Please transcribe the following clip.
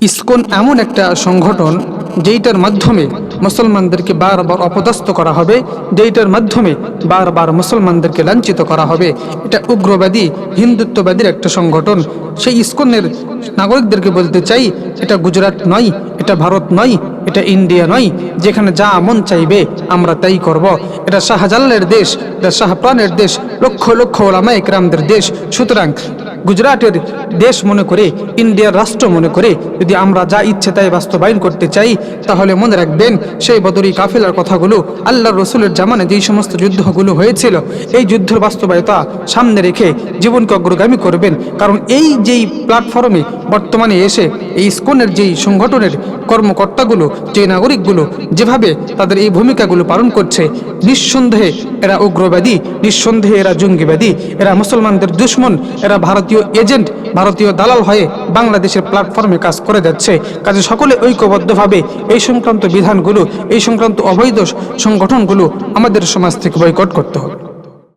ISKCON এমন একটা সংগঠন যেইটার মাধ্যমে মুসলমানদেরকে বারবার অপদস্থ করা হবে, যেইটার মাধ্যমে বারবার মুসলমানদেরকে লাঞ্ছিত করা হবে। এটা উগ্রবাদী, হিন্দুত্ববাদীর একটা সংগঠন। সেই ইসকনের নাগরিকদেরকে বলতে চাই, এটা গুজরাট নয়, এটা ভারত নয়, এটা ইন্ডিয়া নয়, যেখানে যা মন চাইবে আমরা তাই করব। এটা শাহজালালের দেশ, এটা শাহপ্রাণের দেশ, লক্ষ লক্ষ ওলামা একরামদের দেশ। সুতরাং গুজরাটের দেশ মনে করে, ইন্ডিয়ার রাষ্ট্র মনে করে, যদি আমরা যা ইচ্ছে তাই বাস্তবায়ন করতে চাই, তাহলে মনে রাখবেন সেই বদরি কাফেলার কথাগুলো আল্লাহ রসুলের জামানে যেই সমস্ত যুদ্ধগুলো হয়েছিল, এই যুদ্ধের বাস্তবায়তা সামনে রেখে জীবনকে অগ্রগামী করবেন। কারণ এই যেই প্ল্যাটফর্মে বর্তমানে এসে, এই স্কনের যেই সংগঠনের কর্মকর্তাগুলো, যে নাগরিকগুলো যেভাবে তাদের এই ভূমিকাগুলো পালন করছে, নিঃসন্দেহে এরা উগ্রবাদী, নিঃসন্দেহে এরা জঙ্গিবাদী, এরা মুসলমানদের দুশ্মন, এরা ভারতীয় এজেন্ট, ভারতীয় দালাল হয়ে বাংলাদেশের প্ল্যাটফর্মে কাজ করে যাচ্ছে। কাজে সকলে ঐক্যবদ্ধভাবে এই সংক্রান্ত বিধানগুলো, এই সংক্রান্ত অবৈধ সংগঠনগুলো আমাদের সমাজ থেকে বয়কট করতে হবে।